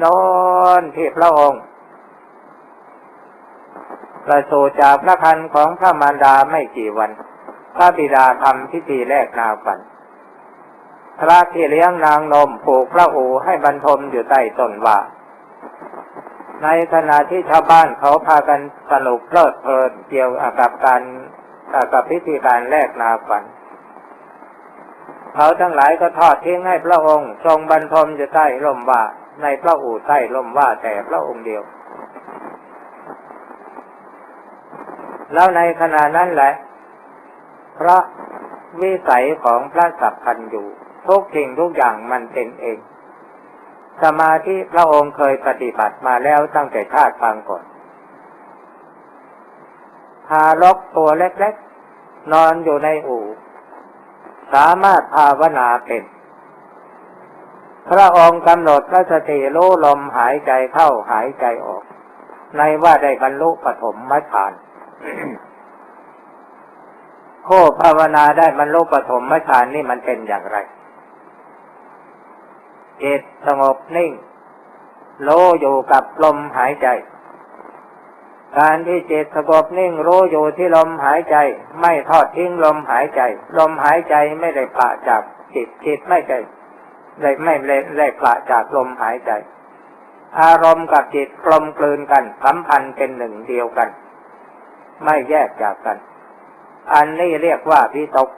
โน้นที่พระองค์ประสูติจากพระคันของพระมารดาไม่กี่วัน พระบิดาทำพิธีแลกนาฝัน พระที่เลี้ยงนางนมผูกพระอูให้บรรทมอยู่ใต้ต้นว่า ในขณะที่ชาวบ้านเขาพากันสนุกเพลิดเพลินเกี่ยวกับการกับพิธีการแลกนาฝัน เขาทั้งหลายก็ทอดทิ้งให้พระองค์ ทรงบรรทมอยู่ใต้ร่มว่า ในพระอู่ใต้ร่มว่าแต่พระองค์เดียว แล้วในขณะนั้นแหละ พระวิสัยของพระสัพพันอยู่ทุกสิ่งทุกอย่างมันเป็นเอง สมาธิพระองค์เคยปฏิบัติมาแล้วตั้งแต่ชาติปางก่อนทารกตัวเล็กๆ นอนอยู่ในอู่ สามารถภาวนาเป็น พระองค์กำหนดพระสติรู้ลมหายใจเข้าหายใจออก ในว่าได้บรรลุปฐมมฌานโคภาวนาได้บรรลุปฐมมฌานนี่มันเป็นอย่างไรจิตสงบนิ่งโลอยู่กับลมหายใจ การที่จิตสงบนิ่งรู้อยู่ที่ลมหายใจ ไม่ทอดทิ้งลมหายใจ ลมหายใจไม่ได้ปะจากจิตจิตไม่ได้ ได้ไม่ได้ปะจากลมหายใจ อารมณ์กับจิตกลมกลืนกัน สัมพันธ์เป็นหนึ่งเดียวกัน ไม่แยกจากกัน อันนี้เรียกว่าพิตก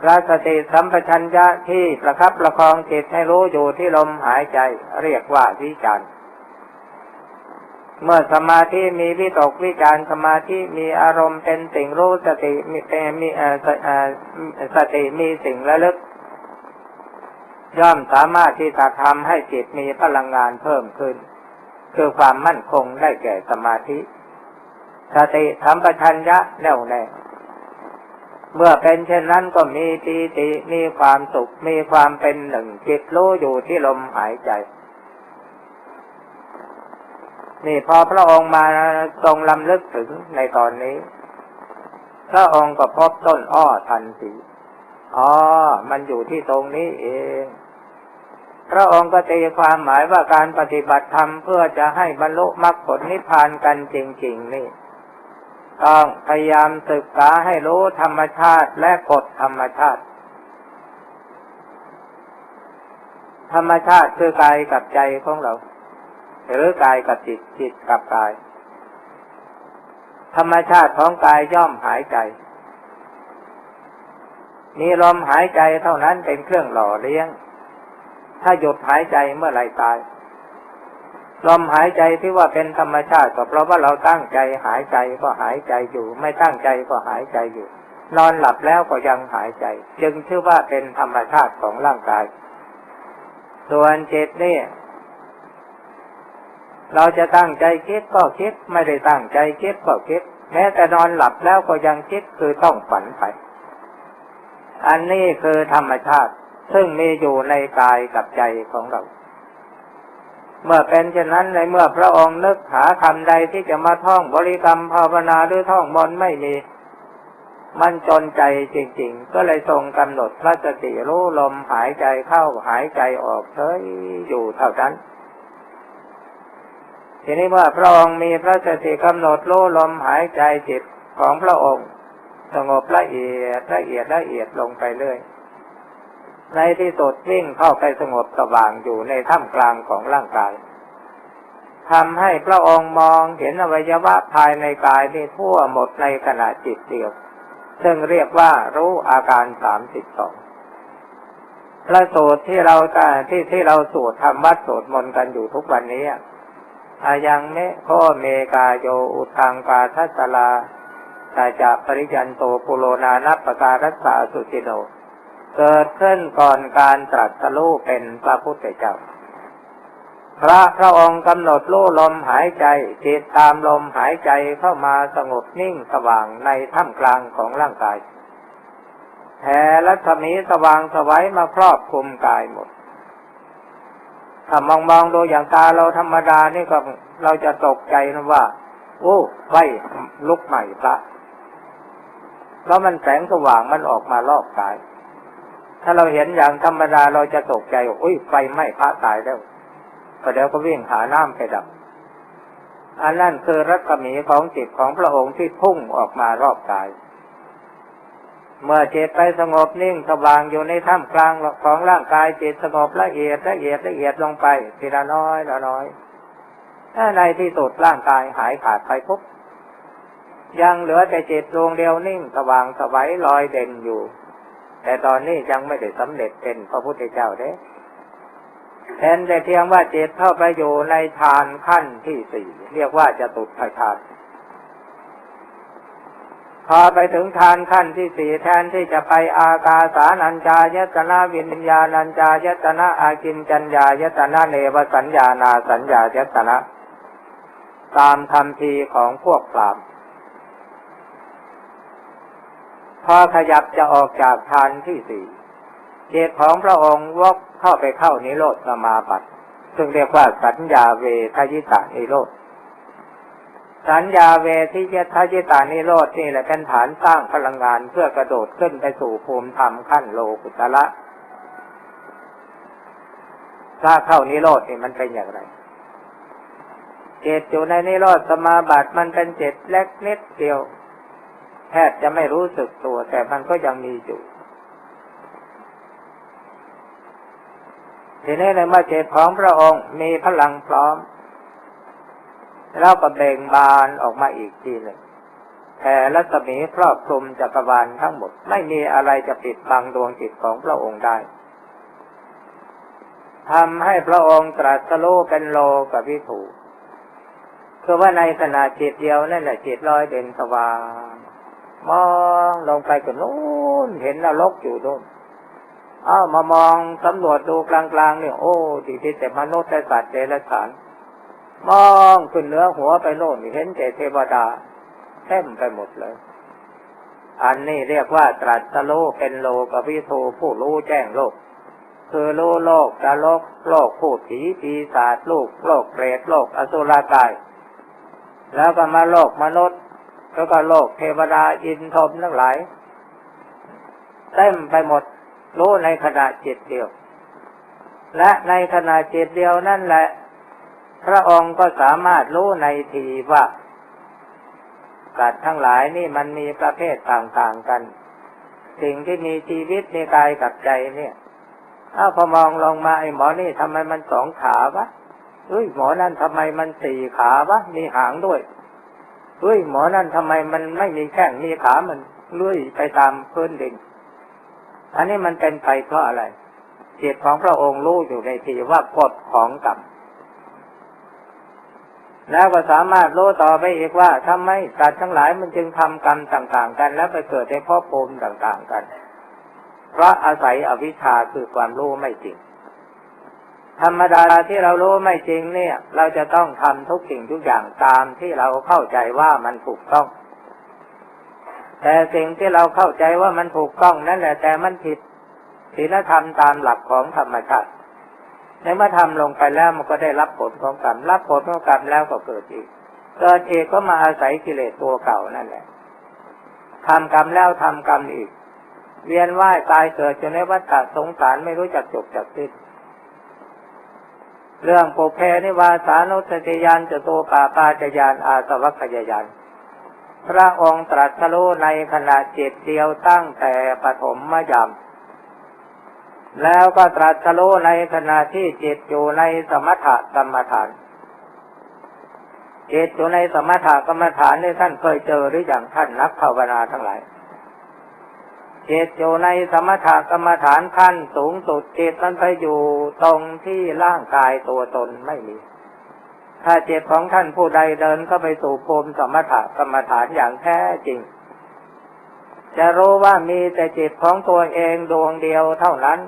พระสติสัมปชัญญะที่ประคับประคองจิตให้รู้อยู่ที่ลมหายใจ เรียกว่าวิจารเมื่อสมาธิมีวิตกวิจารสมาธิมีอารมณ์เป็นสิ่งรู้สติมีมีสติมีสิ่งระลึก ย่อมสามารถที่จะทำให้จิตมีพลังงานเพิ่มขึ้น คือความมั่นคงได้แก่สมาธิ สติสัมปชัญญะแน่วแน่ เมื่อเป็นเช่นนั้นก็มีปีติมีความสุข มีความเป็นหนึ่งจิตรู้อยู่ที่ลมหายใจ นี่พอพระองค์มาทรงลำลึกถึงในตอนนี้ พระองค์ก็พบต้นอ้อทันทีอ๋อ มันอยู่ที่ตรงนี้เอง พระองค์ก็ตีความหมายว่าการปฏิบัติธรรมเพื่อจะให้บรรลุมรรคผลนิพพานกันจริงๆนี่ต้องพยายามศึกษาให้รู้ธรรมชาติและกฎธรรมชาติ ธรรมชาติคือกายกับใจของเรา หรือกายกับจิตจิตกับกาย ธรรมชาติของกายย่อมหายใจ มีลมหายใจเท่านั้นเป็นเครื่องหล่อเลี้ยง ถ้าหยุดหายใจเมื่อไรตาย ลมหายใจที่ว่าเป็นธรรมชาติก็เพราะว่าเราตั้งใจหายใจก็หายใจอยู่ ไม่ตั้งใจก็หายใจอยู่ นอนหลับแล้วก็ยังหายใจ จึงชื่อว่าเป็นธรรมชาติของร่างกาย ส่วนจิตนี่เราจะตั้งใจคิดก็คิด ไม่ได้ตั้งใจคิดก็คิด แม้แต่นอนหลับแล้วก็ยังคิดคือต้องฝันไป อันนี้คือธรรมชาติ ซึ่งมีอยู่ในกายกับใจของเรา เมื่อเป็นเช่นนั้นในเมื่อพระองค์นึกหาคำใดที่จะมาท่องบริกรรมภาวนาหรือท่องบนไม่มีมันจนใจจริง ๆ ก็เลยทรงกำหนดพระสติรู้ลมหายใจเข้าหายใจออกเฉยอยู่เท่านั้นทีนี้เมื่อพระองค์มีพระสติกำหนดรู้ลมหายใจจิตของพระองค์ สงบละเอียดละเอียดละเอียดลงไปเรื่อย ในที่สุดวิ่งเข้าไปสงบสว่างอยู่ในท่ามกลางของร่างกายทำให้พระองค์มองเห็นอวัยวะภายในกายนี่ทั่วหมดในขณะจิตเดียว ซึ่งเรียกว่ารู้อาการสามสิบสองพระสูตรที่เราที่ที่เราสวดทำวัดสวดมนต์กันอยู่ทุกวันนี้อายังเมโคเมกาโยอุตังกาทัสลาตาจาปริยันโตปุโรนานัปปการัสสาสุติโน เกิดขึ้นก่อนการตรัสรู้เป็นพระพุทธเจ้า พระพระองค์กำหนดรู้ลมหายใจจิตตามลมหายใจเข้ามาสงบนิ่งสว่างในท่ามกลางของร่างกายแผ่รัศมีสว่างสวัยมาครอบคลุมกายหมด ถ้ามองมองดูอย่างตาเราธรรมดานี่ก็เราจะตกใจนะว่า โอ้ไฟลุกใหม่พระแล้วมันแสงสว่างมันออกมารอบกาย ถ้าเราเห็นอย่างธรรมดาเราจะตกใจว่าอุ้ยไฟไหม้พระตายแล้วก็เดี๋ยวก็วิ่งหาน้ำไปดับ อันนั้นคือรัศมีของจิตของพระองค์ที่พุ่งออกมารอบกาย เมื่อจิตไปสงบนิ่งสว่างอยู่ในท่ามกลางของร่างกายจิตสงบละเอียดละเอียดละเอียดลงไปทีละน้อยละน้อยถ้าในที่สุดร่างกายหายขาดไปปุ๊บยังเหลือแต่จิตดวงเดียวนิ่งสว่างสวัยลอยเด่นอยู่ แต่ตอนนี้ยังไม่ได้สำเร็จเป็นพระพุทธเจ้าเด้เป็นแต่เพียงว่าจิตเข้าไปอยู่ในฌานขั้นที่สี่เรียกว่าจะตุดฌานพอไปถึงฌานขั้นที่สี่แทนที่จะไปอากาสานัญจายตนาวิญญาณัญจายตนะอากินจัญญายตนะเนวสัญญานาสัญญายตนะ ตามคำทีของพวกปราม พอขยับจะออกจากฌานที่สี่เจตของพระองค์วกเข้าไปเข้านิโรธสมาบัติซึ่งเรียกว่าสัญญาเวทยิตานิโรธสัญญาเวทิยทยิตานิโรธนี่แหละเป็นฐานสร้างพลังงานเพื่อกระโดดขึ้นไปสู่ภูมิธรรมขั้นโลกุตละถ้าเข้านิโรธนี่มันเป็นอย่างไรเจตอยู่ในนิโรธสมาบัติมันเป็นเจตเล็กนิดเดียว แทบจะไม่รู้สึกตัว แต่มันก็ยังมีอยู่ทีนี้ในเมื่อเจตของพระองค์มีพลังพร้อมแล้วก็เบ่งบานออกมาอีกทีหนึ่งแผ่รัศมีครอบคลุมจักรวาลทั้งหมด ไม่มีอะไรจะปิดบังดวงจิตของพระองค์ได้ทำให้พระองค์ตรัสรู้เป็นโลกับวิถูคือว่าในขณะจิตเดียวนั่นแหละจิตลอยเด่นสว่าง มองลงไปก็นู้นเห็นนรกอยู่นู่นอ้าวมามองสำรวจดูกลางๆเนี่ยโอ้ที่ที่แต่มนุษย์แต่สัตว์เดรัจฉานมองขึ้นเนื้อหัวไปโน่นเห็นแต่เทวดาเต็มไปหมดเลย อันนี้เรียกว่าตรัสโลเป็นโลกวิโทผู้รู้แจ้งโลก คือรู้โลกจะโลกโลกผู้ผีปีศาจโลกโลกเปรตโลกอสุรกาย แล้วก็มาโลกมนุษย์ แล้วก็โลกเทวดาอินทรมทั้งหลายเต็มไปหมดรู้ในขณะจิตเดียว และในขณะจิตเดียวนั่นแหละ พระองค์ก็สามารถรู้ในทีว่าสัตว์ทั้งหลายนี่มันมีประเภทต่างๆกัน สิ่งที่มีชีวิตในกายกับใจเนี่ยถ้าพอมองลงมาไอ้หมอนี่ทำไมมันสองขาวะเฮ้ยหมอนั่นทำไมมันสี่ขาวะมีหางด้วย เฮ้ยหมอนั่นทำไมมันไม่มีแข้งมีขามันเลื่อยไปตามพื้นดิน อันนี้มันเป็นไปเพราะอะไรจิตของพระองค์รู้อยู่ในทีว่ากฎของกรรมแล้วก็สามารถรู้ต่อไปอีกว่าทำไมสัตว์ทั้งหลายมันจึงทำกรรมต่าง ๆ กัน แล้วไปเกิดในพ่อภูมิต่าง ๆ กัน เพราะอาศัยอวิชชาคือความรู้ไม่จริง ธรรมดาที่เรารู้ไม่จริงเนี่ย เราจะต้องทำทุกสิ่งทุกอย่างตามที่เราเข้าใจว่ามันถูกต้อง แต่สิ่งที่เราเข้าใจว่ามันถูกต้องนั่นแหละ แต่มันผิดศีลธรรมตามหลักของธรรมชาติในเมื่อทำลงไปแล้วมันก็ได้รับผลของกรรมรับผลของกรรมแล้วก็เกิดอีกเกิดอีกก็มาอาศัยกิเลสตัวเก่านั่นแหละทำกรรมแล้วทำกรรมอีก เวียนว่ายตายเกิดจนในวัฏฏะสงสารไม่รู้จักจบจักสิ้น เรื่องปุเพนิวาสานุสติยานจโตปาปาจยานอาสวัคยายานพระองค์ตรัสรู้ในขณะจิตเดียวตั้งแต่ปฐมมยามแล้วก็ตรัสรู้ในขณะที่จิตอยู่ในสมถกรรมฐาน จิตอยู่ในสมถกรรมฐานนี่ท่านเคยเจอหรืออย่างท่านนักภาวนาทั้งหลาย จิตอยู่ในสมถกรรมฐานขั้นสูงสุดจิตมันไปอยู่ตรงที่ร่างกายตัวตนไม่มี ถ้าจิตของท่านผู้ใดเดินเข้าไปสู่ภูมิสมถกรรมฐานอย่างแท้จริง จะรู้ว่ามีแต่จิตของตัวเองดวงเดียวเท่านั้น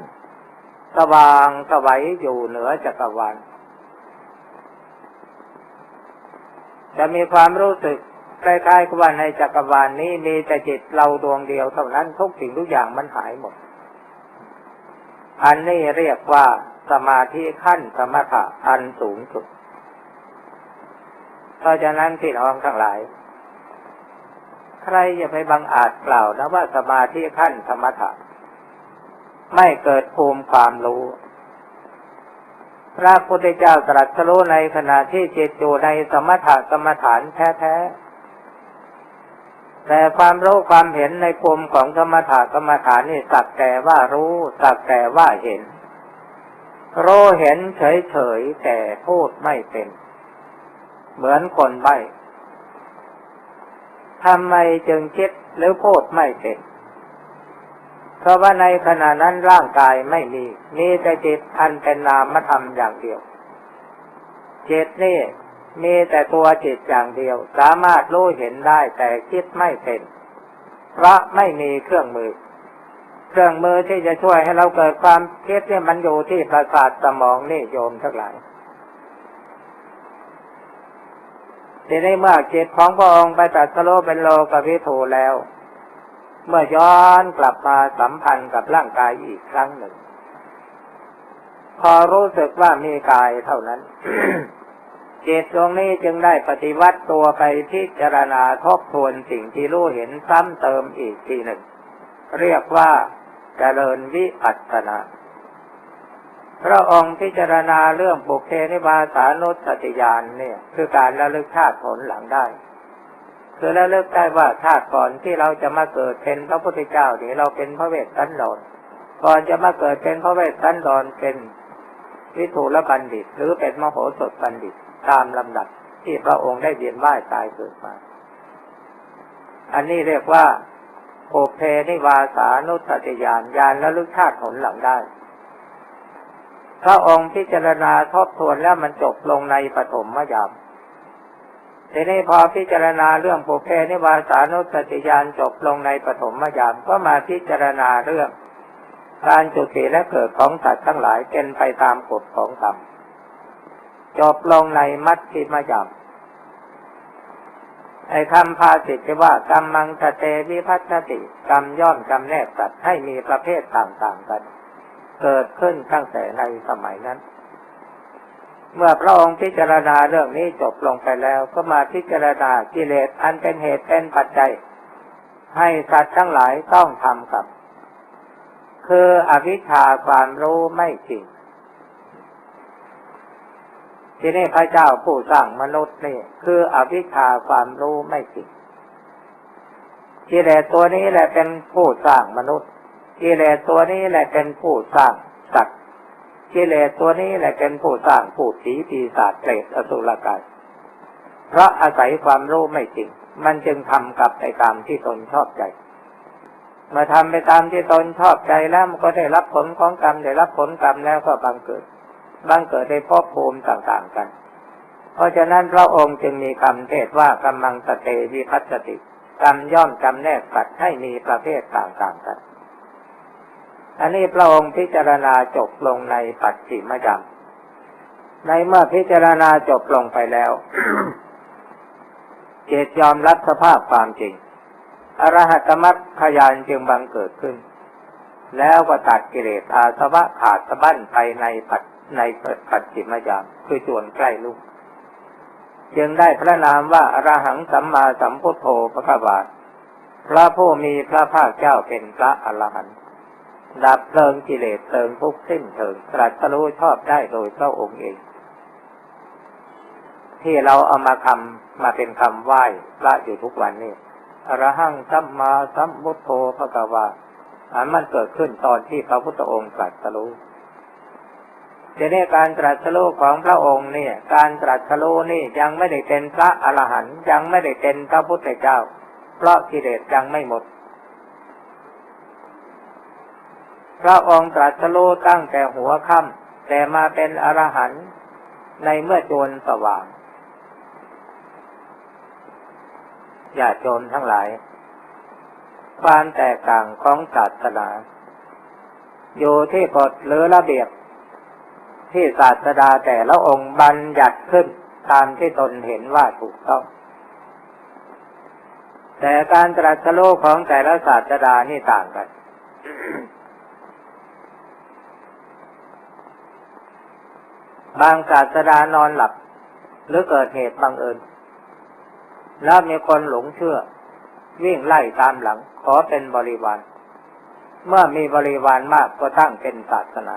สว่างสวัยอยู่เหนือจักรวาลจะมีความรู้สึก คล้ายๆกับว่าในจักรวาลนี้มีแต่จิตเราดวงเดียวเท่านั้นทุกสิ่งทุกอย่างมันหายหมด อันนี้เรียกว่าสมาธิขั้นสมถะอันสูงสุด เพราะฉะนั้นที่น้องทั้งหลาย ใครอย่าไปบังอาจกล่าวนะว่าสมาธิขั้นสมถะ ไม่เกิดภูมิความรู้พระพุทธเจ้าตรัสรู้ในขณะที่จิตอยู่ในสมถกรรมฐานแท้ๆ แต่ความรู้ความเห็นในภูมิของสมถกรรมฐานนี่สักแต่ว่ารู้ สักแต่ว่าเห็นรู้เห็นเฉยๆแต่พูดไม่เป็น เหมือนคนใบ้ทำไมจึงคิดหรือพูดไม่เป็น เพราะว่าในขณะนั้นร่างกายไม่มี มีแต่จิตอันเป็นนามธรรมอย่างเดียวจิตนี่ มีแต่ตัวจิตอย่างเดียว สามารถรู้เห็นได้แต่คิดไม่เป็น เพราะไม่มีเครื่องมือ เครื่องมือที่จะช่วยให้เราเกิดความคิดที่มันอยู่ที่ประสาทสมองนี่โยมทั้งหลายทีนี้เมื่อจิตของพระองค์ไปตัดสโลเป็นโลกวิถูแล้ว เมื่อย้อนกลับมาสัมพันธ์กับร่างกายอีกครั้งหนึ่ง พอรู้สึกว่ามีกายเท่านั้น จิตตรงนี้จึงได้ปฏิวัติตัวไปพิจารณาทบทวนสิ่งที่รู้เห็นซ้ำเติมอีกทีหนึ่ง เรียกว่าเจริญวิปัสสนาพระองค์พิจารณาเรื่องบุคเพนิวาสานุสติญาณเนี่ย คือการระลึกชาติผลหลังได้ คือระลึกได้ว่าชาติก่อนที่เราจะมาเกิดเป็นพระพุทธเจ้านี่เราเป็นพระเวสสันดรก่อนจะมาเกิดเป็นพระเวสสันดรเป็นวิทูลบัณฑิต หรือเป็นมโหสถบัณฑิต ตามลำดับที่พระองค์ได้เวียนว่ายตายเกิดมา อันนี้เรียกว่าโภเพนิวาสานุสติญาณญาณระลึกชาติผลหลังได้ พระองค์พิจารณาทบทวนแล้วมันจบลงในปฐมมยามทีนี้พอพิจารณาเรื่องโภเพนิวาสานุสติญาณจบลงในปฐมยามก็มาพิจารณาเรื่องการจุติและเกิดของสัตว์ทั้งหลายเป็นไปตามกฎของกรรม จบลงในมัชฌิมยามไอ้คำภาสิทธิ์ว่ากรรมมังสเตวิพัฒติกรรมย่อมจำแนกสัตว์ให้มีประเภทต่างๆกัน เกิดขึ้นตั้งแต่ในสมัยนั้น เมื่อพระองค์พิจารณาเรื่องนี้จบลงไปแล้ว ก็มาพิจารณากิเลสอันเป็นเหตุเป็นปัจจัย ให้สัตว์ทั้งหลายต้องทำกับ คืออวิชชาความรู้ไม่จริง ที่นี่พระเจ้าผู้สร้างมนุษย์นี่ คืออวิชชาความรู้ไม่จริงกิเลสตัวนี้แหละเป็นผู้สร้างมนุษย์กิเลสตัวนี้แหละเป็นผู้สร้างสัตว์กิเลสตัวนี้แหละเป็นผู้สร้างผู้ผีปีศาจเปรตอสุรกายเพราะอาศัยความรู้ไม่จริง มันจึงทำกับไปตามที่ตนชอบใจมาทำไปตามที่ตนชอบใจแล้วมันก็ได้รับผลของกรรมได้รับผลกรรมแล้วก็บังเกิด บังเกิดในภพภูมิต่างๆกัน เพราะฉะนั้นพระองค์จึงมีคำเทศว่ากำลังสเตวิพัสติกรรมย่อมจำแนกสัตว์ให้มีประเภทต่างๆกัน อันนี้พระองค์พิจารณาจบลงในปัจฉิมยามในเมื่อพิจารณาจบลงไปแล้วเจตยอมรับสภาพความจริง อรหัตมัตขยานจึงบังเกิดขึ้น แล้วก็ตัดกิเลสอาสวะขาดสะบั้นไปในปัจ ในปัจฉิมยามคือจวนใกล้ลูกจึงได้พระนามว่าอรหังสัมมาสัมพุทโธพระกวาพระผู้มีพระภาคเจ้าเป็นพระอรหันต์ดับเพลิงกิเลสเพลิงทุกสิ้นเถิงตรัสรู้ชอบได้โดยพระองค์เอง ที่เราเอามาคำมาเป็นคำไหว้พระอยู่ทุกวันนี้อรหังสัมมาสัมพุทโธพระกวาอันมันเกิดขึ้นตอนที่พระพุทธองค์ตรัสรู้ ทีนี้การตรัสรู้ของพระองค์เนี่ย การตรัสรู้นี่ยังไม่ได้เป็นพระอรหันต์ยังไม่ได้เป็นพระพุทธเจ้า เพราะกิเลสยังไม่หมด พระองค์ตรัสรู้ตั้งแต่หัวค่ำแต่มาเป็นอรหันต์ในเมื่อโจรสว่าง อย่าโจรทั้งหลาย ความแตกต่างของศาสนาอยู่ที่กฎหรือระเบียบ ที่ศาสดาแต่ละองค์บัญญัติขึ้นตามที่ตนเห็นว่าถูกต้อง แต่การตรัสรู้ของแต่ละศาสดานี่ต่างกัน บางศาสดานอนหลับ หรือเกิดเหตุบังเอิญ แล้วมีคนหลงเชื่อ วิ่งไล่ตามหลัง ขอเป็นบริวาร เมื่อมีบริวารมากก็ตั้งเป็นศาสนา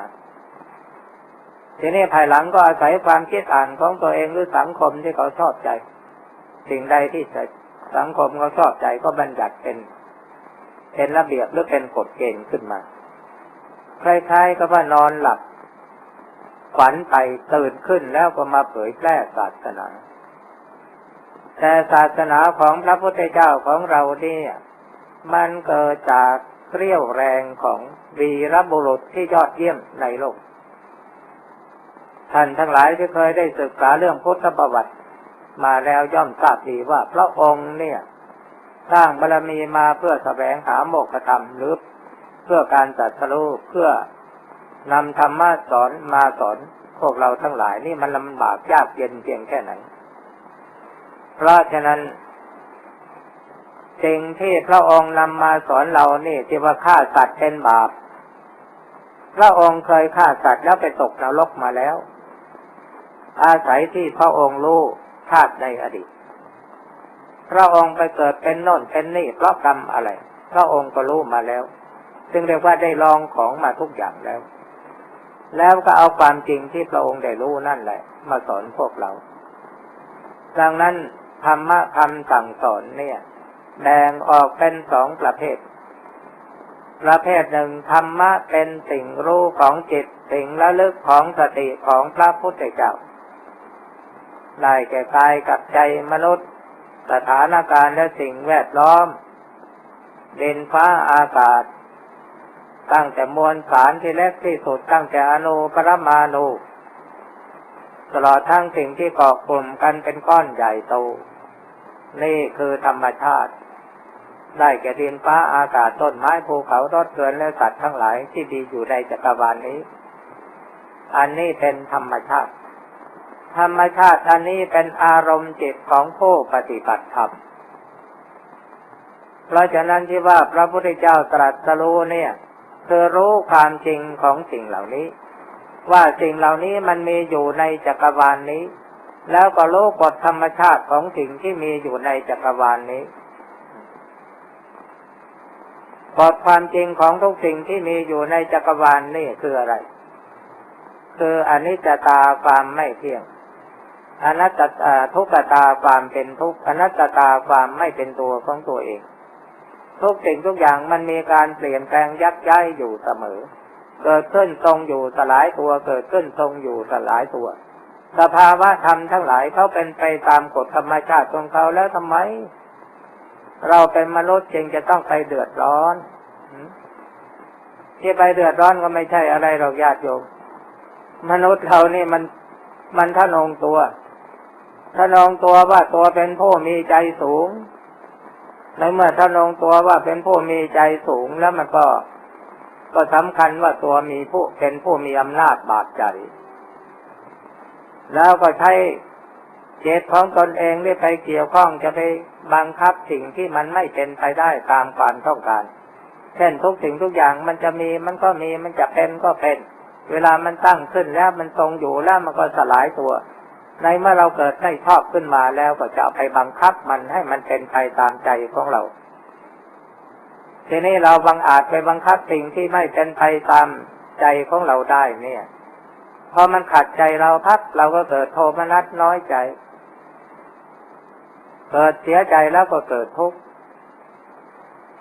ทีนี้ภายหลังก็อาศัยความคิดอ่านของตัวเองหรือสังคมที่เขาชอบใจ สิ่งใดที่สังคมเขาชอบใจก็บัญญัติเป็น เป็นระเบียบหรือเป็นกฎเกณฑ์ขึ้นมาคล้ายๆกับว่านอนหลับฝันไปตื่นขึ้นแล้วก็มาเผยแพร่ศาสนา แต่ศาสนาของพระพุทธเจ้าของเราเนี่ยมันเกิดจากเรี่ยวแรงของวีรบุรุษที่ยอดเยี่ยมในโลก ท่านทั้งหลายที่เคยได้ศึกษาเรื่องพุทธประวัติ มาแล้วย่อมทราบดีว่าพระองค์เนี่ย สร้างบารรมีมาเพื่อแสวงหาโมกขธรรมหรือเพื่อการจัดสรุปเพื่อนำธรรมะสอนมาสอนพวกเราทั้งหลายนี่มันลำบากยากเย็นเพียงแค่ไหน เพราะฉะนั้นสิ่งที่พระองค์นำมาสอนเรานี่ที่ว่าฆ่าสัตว์เป็นบาป พระองค์เคยฆ่าสัตว์แล้วไปตกนรกมาแล้ว อาศัยที่พระองค์รู้ชาติในอดีต พระองค์ไปเกิดเป็นโน่นเป็นนี่เพราะกรรมอะไร พระองค์ก็รู้มาแล้ว ซึ่งเรียกว่าได้ลองของมาทุกอย่างแล้ว แล้วก็เอาความจริงที่พระองค์ได้รู้นั่นแหละ มาสอนพวกเรา ดังนั้นธรรมะคำสั่งสอนเนี่ยแบ่งออกเป็นสองประเภท ประเภทหนึ่งธรรมะเป็นสิ่งรู้ของจิต สิ่งละลึกของสติของพระพุทธเจ้า ได้แก่กายกับใจมนุษย์ สถานการณ์และสิ่งแวดล้อมดินฟ้าอากาศ ตั้งแต่มวลสารที่เล็กที่สุดตั้งแต่อนุปรมาณูตลอดทั้งสิ่งที่เกาะกลุ่มกันเป็นก้อนใหญ่โต นี่คือธรรมชาติ ได้แก่ดินฟ้าอากาศต้นไม้ภูเขารถเกินและสัตว์ทั้งหลายที่ดีอยู่ในจักรวาลนนี้ อันนี้เป็นธรรมชาติ ธรรมชาติอันนี้เป็นอารมณ์จิตของผู้ปฏิบัติธรรม เพราะฉะนั้นที่ว่าพระพุทธเจ้าตรัสรู้เนี่ยคือรู้ความจริงของสิ่งเหล่านี้ ว่าสิ่งเหล่านี้มันมีอยู่ในจักรวาลนนี้ แล้วก็รู้กฎธรรมชาติของสิ่งที่มีอยู่ในจักรวาลนนี้กฎความจริงของทุกสิ่งที่มีอยู่ในจักรวาลนนี่คืออะไร คืออนิจจตาความไม่เที่ยง อนัตตาทุกตาความเป็นทุกอนัตตาความไม่เป็นตัวของตัวเอง ทุกสิ่งทุกอย่างมันมีการเปลี่ยนแปลงยักย้ายอยู่เสมอ เกิดขึ้นทรงอยู่สลายตัวเกิดขึ้นทรงอยู่สลายตัว สภาวะธรรมทั้งหลายเขาเป็นไปตามกฎธรรมชาติของเขาแล้วทำไม เราเป็นมนุษย์จึงจะต้องไปเดือดร้อนที่ไปเดือดร้อนก็ไม่ใช่อะไรหรอกญาติโยมมนุษย์เรานี่มันมันทะนงตัว ทะนองตัวว่าตัวเป็นผู้มีใจสูง ในเมื่อทะนองตัวว่าเป็นผู้มีใจสูงแล้วมันก็ ก็สำคัญว่าตัวมีผู้เป็นผู้มีอำนาจบาดใจ แล้วก็ใช้เจตของตนเองได้ไปเกี่ยวข้องจะไปบังคับสิ่งที่มันไม่เป็นไปได้ตามความต้องการ เช่นทุกสิ่งทุกอย่างมันจะมีมันก็มีมันจะเป็นก็เป็น เวลามันตั้งขึ้นแล้วมันทรงอยู่แล้วมันก็สลายตัว ในเมื่อเราเกิดไม่ชอบขึ้นมาแล้วก็จะไปบังคับมันให้มันเป็นไปตามใจของเรา ทีนี้เราบังอาจไปบังคับสิ่งที่ไม่เป็นไปตามใจของเราได้เนี่ย พอมันขัดใจเราพักเราก็เกิดโทมนัสน้อยใจ เกิดเสียใจแล้วก็เกิดทุกข์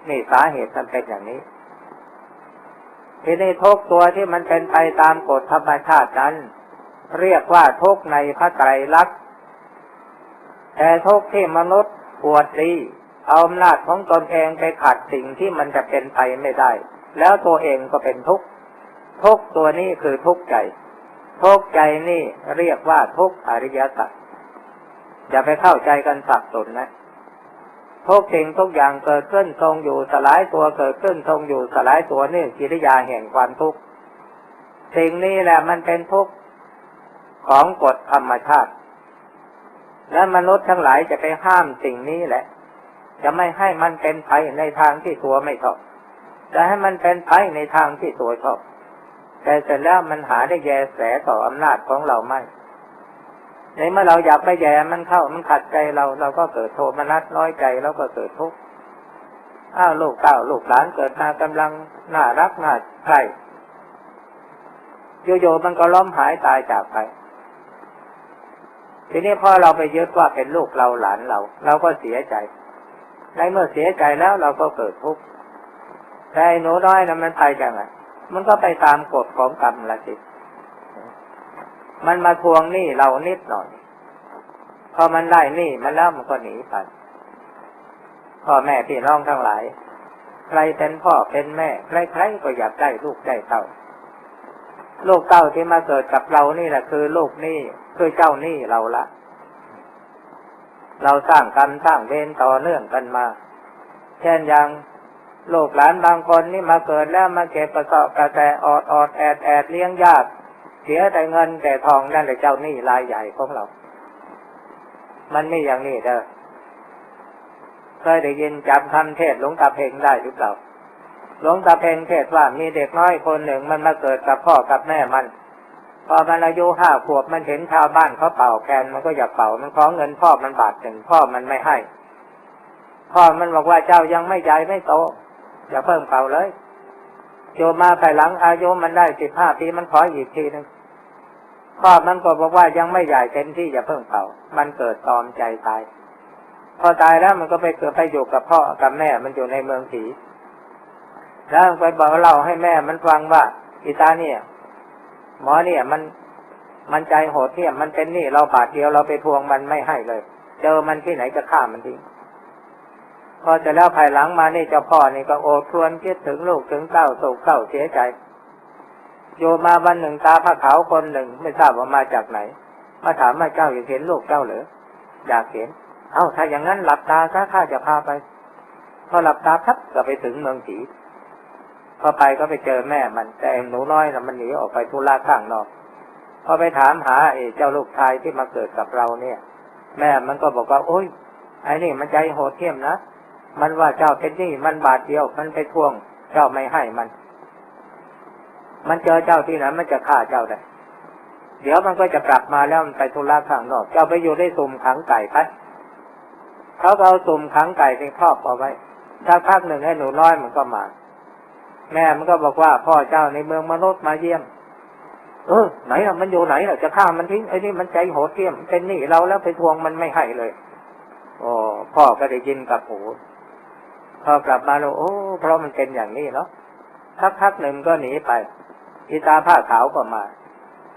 นี่สาเหตุมันเป็นอย่างนี้ ทีนี้ทุกตัวที่มันเป็นไปตามกฎธรรมชาตินั้น เรียกว่าทุกในพระไตรลักษณ์แต่ทุกที่มนุษย์ปวดดีเอาอำนาจของตนเองไปขัดสิ่งที่มันจะเป็นไปไม่ได้ แล้วตัวเองก็เป็นทุกข์ทุกตัวนี้คือทุกข์ใจ ทุกข์ใจนี่เรียกว่าทุกข์อริยสัจอย่าไปเข้าใจกันสับสนนะทุกสิ่งทุกอย่างเกิดขึ้นทรงอยู่สลายตัวเกิดขึ้นทรงอยู่สลายตัวนี่กิริยาแห่งความทุกข์สิ่งนี้แหละมันเป็นทุกข์ ของกฎธรรมชาติ และมนุษย์ทั้งหลายจะไปห้ามสิ่งนี้แหละ จะไม่ให้มันเป็นไปในทางที่ตัวไม่ชอบจะให้มันเป็นไปในทางที่ตัวชอบ แต่เสร็จแล้วมันหาได้แยแสต่ออำนาจของเราไม่ในเมื่อเราอยากไปแย่มันเข้ามันขัดใจเราเราก็เกิดโทมนัสน้อยใจแล้วก็เกิดทุกข์อ้าวลูกเต้าลูกหลานเกิดมากำลังน่ารักน่าใครโยๆมันก็ล้มหายตายจากไป ทีนี้พอเราไปยึดว่าเป็นลูกเราหลานเรา เราก็เสียใจ ในเมื่อเสียใจแล้วเราก็เกิดทุกข์แต่ไอ้หนูน้อยนะมันไปจังไงมันก็ไปตามกฎของกรรมละสิมันมาทวงหนี้เรานิดหน่อย พอมันได้หนี้มันแล้วมันก็หนีไปพ่อแม่พี่น้องทั้งหลาย ใครเป็นพ่อเป็นแม่ใครๆก็อยากได้ลูกได้เต้า ลูกเต้าที่มาเกิดกับเรานี่แหละคือลูกหนี้ คือเจ้าหนี้เราละ เราสร้างกรรมสร้างเวรต่อเนื่องกันมา เช่นอย่างลูกหลานบางคนนี่มาเกิดแล้วมาเก็บประกอบกระแสออดออดแอดแอดเลี้ยงญาติเสียแต่เงินแต่ทองนั่นแหละเจ้าหนี้รายใหญ่ของเรา มันไม่อย่างนี้เด้อเคยได้ยินจำคำเทศหลวงตาเพ่งได้หรือเปล่าหลวงตาเพ่งเทศว่ามีเด็กน้อยคนหนึ่งมันมาเกิดกับพ่อกับแม่มัน พอมันอายุห้าขวบมันเห็นชาวบ้านเขาเป่าแคนมันก็อยากเป่ามันขอเงินพ่อมันบาทหนึ่งพ่อมันไม่ให้ พ่อมันบอกว่าเจ้ายังไม่ใหญ่ไม่โตอย่าเพิ่งเป่าเลยโยมมาภายหลังอายุมันได้สิบห้าปีมันขออีกทีหนึ่งพ่อมันก็บอกว่ายังไม่ใหญ่เต็มที่อย่าเพิ่งเป่า มันเกิดตอมใจตาย พอตายแล้วมันก็ไปเกิดไปอยู่กับพ่อกับแม่มันอยู่ในเมืองผีแล้วไปบอกเล่าให้แม่มันฟังว่าอีตาเนี่ย หมอเนี่ย มันมันใจโหดเที่ยมมันเป็นหนี่เราบาทเดียวเราไปทวงมันไม่ให้เลย เจอมันที่ไหนจะฆ่ามันทิ้งพอจะแล้วภายหลังมานี่เจ้าพ่อนี่ก็โอดครวญคิดถึงลูกถึงเต้าโศกเศร้าเสียใจโยมาวันหนึ่งตาผ้าขาวคนหนึ่งไม่ทราบว่ามาจากไหน มาถามว่าเจ้าอยากเห็นลูกเจ้าหรืออยากเห็น เอ้าถ้าอย่างนั้นหลับตาซะข้าจะพาไป พอหลับตาพับก็ไปถึงเมืองผี พอไปก็ไปเจอแม่มันแต่หนูน้อยนะมันหนีออกไปทุลาข้างนอกพอไปถามหาไอ้เจ้าลูกชายที่มาเกิดกับเราเนี่ย แม่มันก็บอกว่า โอ้ยไอ้นี่มันใจโหดเที่ยมนะมันว่าเจ้าเป็นหนี่มันบาทเดียวมันไปทวง เจ้าไม่ให้มัน มันเจอเจ้าที่ไหนมันจะฆ่าเจ้าได้เดี๋ยวมันก็จะกลับมาแล้วมันไปทุลาข้างนอก เจ้าไปอยู่ได้สุ่มขังไก่ไปเขาเอาสุ่มขังไก่ในครอบเอาไว้ถ้าพักหนึ่งให้หนูน้อยมันก็มา แม่มันก็บอกว่าพ่อเจ้าในเมืองมนุษย์มาเยี่ยม เออ ไหนล่ะมันอยู่ไหนล่ะจะฆ่ามันทิ้งไอ้นี่มันใจโหดเที่ยมเป็นหนี้เราแล้วไปทวงมันไม่ให้เลยโอ้พ่อก็ได้ยินกับหูพอกลับมาแล้วโอ้ เพราะมันเป็นอย่างนี้เนาะสักพักหนึ่งก็หนีไปอีตาผ้าขาวก็มา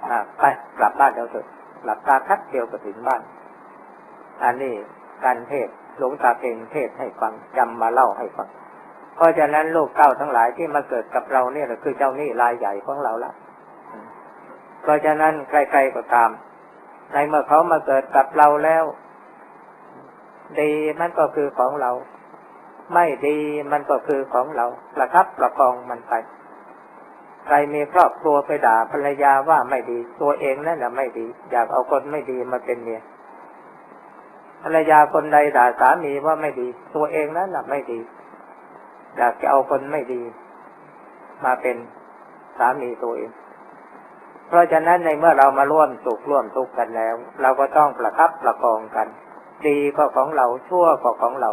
อ่าไปกลับบ้านเราเถอะหลับตาคัดเดียวก็ถึงบ้าน อันนี้การเทศหลวงตาเพ่งเทศให้ฟังจำมาเล่าให้ฟัง เพราะฉะนั้นลูกเก้าทั้งหลายที่มาเกิดกับเราเนี่ยคือเจ้าหนี้รายใหญ่ของเราละเพราะฉะนั้นใครๆก็ตาม ในเมื่อเขามาเกิดกับเราแล้ว ดีมันก็คือของเรา ไม่ดีมันก็คือของเรา ประทับประคองมันไปใครมีครอบครัวไปด่าภรรยาว่าไม่ดี ตัวเองนั่นแหละไม่ดี อยากเอาคนไม่ดีมาเป็นเมียภรรยาคนใดด่าสามีว่าไม่ดี ตัวเองนั่นแหละไม่ดี อยากจะเอาคนไม่ดี มาเป็นสามีตัวเอง เพราะฉะนั้นในเมื่อเรามาร่วมสุขร่วมทุกข์กันแล้ว เราก็ต้องประคับประคองกัน ดีก็ของเราชั่วก็ของเรา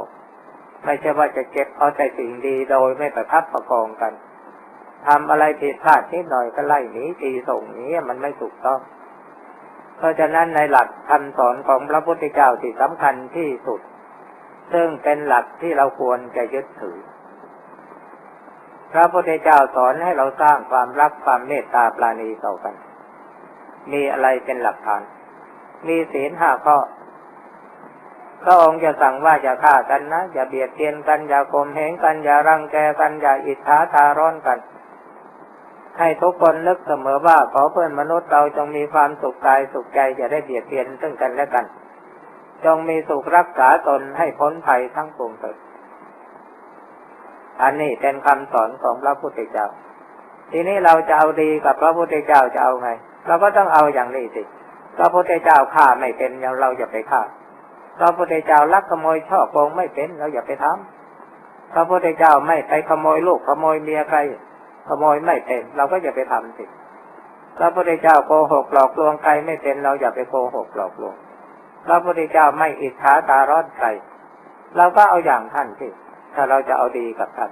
ไม่ใช่ว่าจะเก็บเอาแต่สิ่งดีโดยไม่ประคับประคองกันทำอะไรผิดพลาดนิดหน่อยก็ไล่หนีตีส่งนี้มันไม่ถูกต้อง เพราะฉะนั้นในหลักคำสอนของพระพุทธเจ้าที่สำคัญที่สุด ซึ่งเป็นหลักที่เราควรจะยึดถือ ระพุทธเจ้าสอนให้เราสร้างความรักความเมตตาปราณีต่อกัน มีอะไรเป็นหลักฐาน มีศีลห้าข้อพระองค์จะสั่งว่าอย่าฆ่ากันนะ อย่าเบียดเบียนกัน อย่าข่มเหงกัน อย่ารังแกกัน อย่าอิจฉาทาร้อนกัน ให้ทุกคนนึกเสมอว่าขอเพื่อนมนุษย์เราจงมีความสุขกายสุขใจอย่าได้เบียดเบียนซึ่งกันและกัน จงมีสุขรักษาตนให้พ้นภัยทั้งปวงเถิด อันนี้เป็นคำสอนของพระพุทธเจ้า ทีนี้เราจะเอาดีกับพระพุทธเจ้าจะเอาไง เราก็ต้องเอาอย่างนี้สิ พระพุทธเจ้าฆ่าไม่เป็นเราอย่าไปฆ่า พระพุทธเจ้าลักขโมยช่อโกงไม่เป็นเราอย่าไปทำพระพุทธเจ้าไม่ไปขโมยลูกขโมยเมียใคร ขโมยไม่เป็น เราก็อย่าไปทำสิ พระพุทธเจ้าโกหกหลอกลวงใครไม่เป็นเราอย่าไปโกหกหลอกลวง พระพุทธเจ้าไม่อิจฉาตาร้อนใครเราก็เอาอย่างท่านสิ ถ้าเราจะเอาดีกับท่าน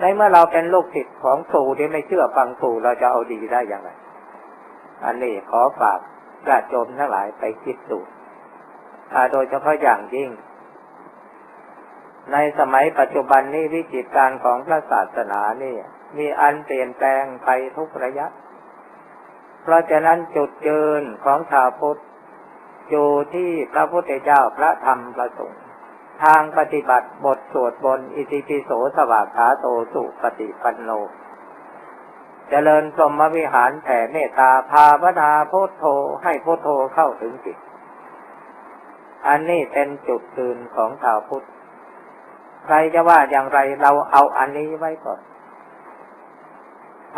ในเมื่อเราเป็นลูกศิษย์ของครูที่ไม่เชื่อฟังครูเราจะเอาดีได้อย่างไร อันนี้ขอฝากญาติโยมทั้งหลายไปคิดดูโดยเฉพาะอย่างยิ่ง ในสมัยปัจจุบันนี้วิจิตการของพระศาสนานี่มีอันเปลี่ยนแปลงไปทุกระยะ เพราะฉะนั้นจุดยืนของชาวพุทธอยู่ที่พระพุทธเจ้าพระธรรมประสงค์ ทางปฏิบัติบทสวดบนอิติปิโสสวากขาโตสุปฏิปันโนเจริญสมวิหารแผ่เมตตาภาวนาโพุทโธให้โพุทโธเข้าถึงจิต อันนี้เป็นจุดยืนของชาวพุทธ ใครจะว่าอย่างไรเราเอาอันนี้ไว้ก่อน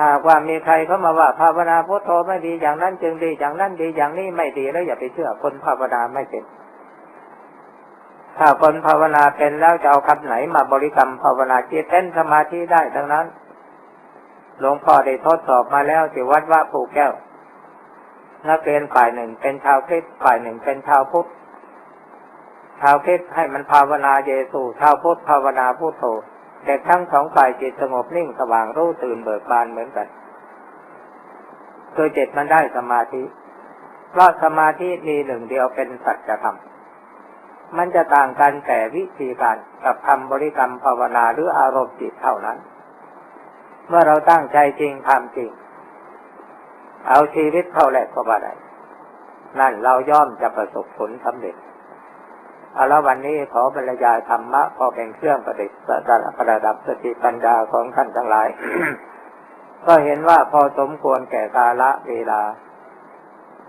หากว่ามีใครเข้ามาว่าภาวนาโพุทโธไม่ดีอย่างนั้นจึงดีอย่างนั้นดีอย่างนี้ไม่ดีแล้วอย่าไปเชื่อคนภาวนาไม่เป็น ถ้าคนภาวนาเป็นแล้วจะเอาคำไหนมาบริกรรมภาวนาจิตเป็นสมาธิได้ดังนั้น หลวงพ่อได้ทดสอบมาแล้วที่วัดว่าปูแก้ว นักเรียนฝ่ายหนึ่งเป็นชาวคริสต์ฝ่ายหนึ่งเป็นชาวพุทธ ชาวคริสต์ให้มันภาวนาเยซูชาวพุทธภาวนาพุทโธแต่ทั้งสองฝ่ายจิตสงบนิ่งสว่างรู้ตื่นเบิกบานเหมือนกันคือจิตมันได้สมาธิ เพราะสมาธิมีหนึ่งเดียวเป็นสัจธรรม มันจะต่างกันแต่วิธีการกับคำบริกรรมภาวนาหรืออารมณ์จิตเท่านั้น เมื่อเราตั้งใจจริงทำจริง เอาชีวิตเข้าแลกก็ว่าได้นั่นเราย่อมจะประสบผลสำเร็จเอาละวันนี้ขอบรรยายธรรมะพอเป็นเครื่องประดิษฐ์ประดับสติปัญญาของท่านทั้งหลาย ก็เห็นว่าพอสมควรแก่กาละเวลา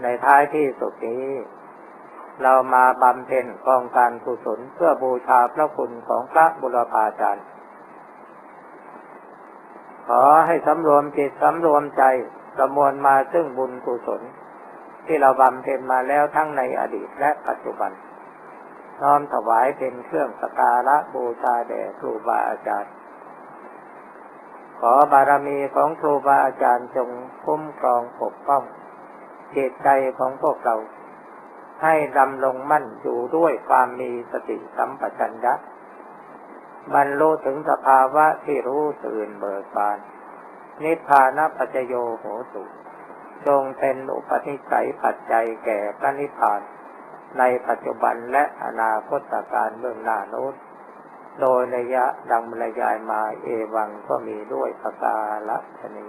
ในท้ายที่สุดนี้ เรามาบำเพ็ญกองการกุศลเพื่อบูชาพระคุณของพระบุรพาจารย์ ขอให้สำรวมจิตสำรวมใจประมวลมาซึ่งบุญกุศล ที่เราบำเพ็ญมาแล้วทั้งในอดีตและปัจจุบัน น้อมถวายเป็นเครื่องสการะบูชาแด่ครูบาอาจารย์ ขอบารมีของครูบาอาจารย์จงคุ้มครองปกป้องจิตใจของพวกเรา ให้ดำลงมั่นอยู่ด้วยความมีสติสัมปชัญญะบรรลุถึงสภาวะที่รู้ตื่นเบิกบาน นิพพานปัจโยโหตุจงเป็นอุปนิสัยปัจจัยแก่พระนิพพาน ในปัจจุบันและอนาคตการเบื้องหน้าโน้นโดยระยะดังบรรยายมาเอวังก็มีด้วยประกาศชนี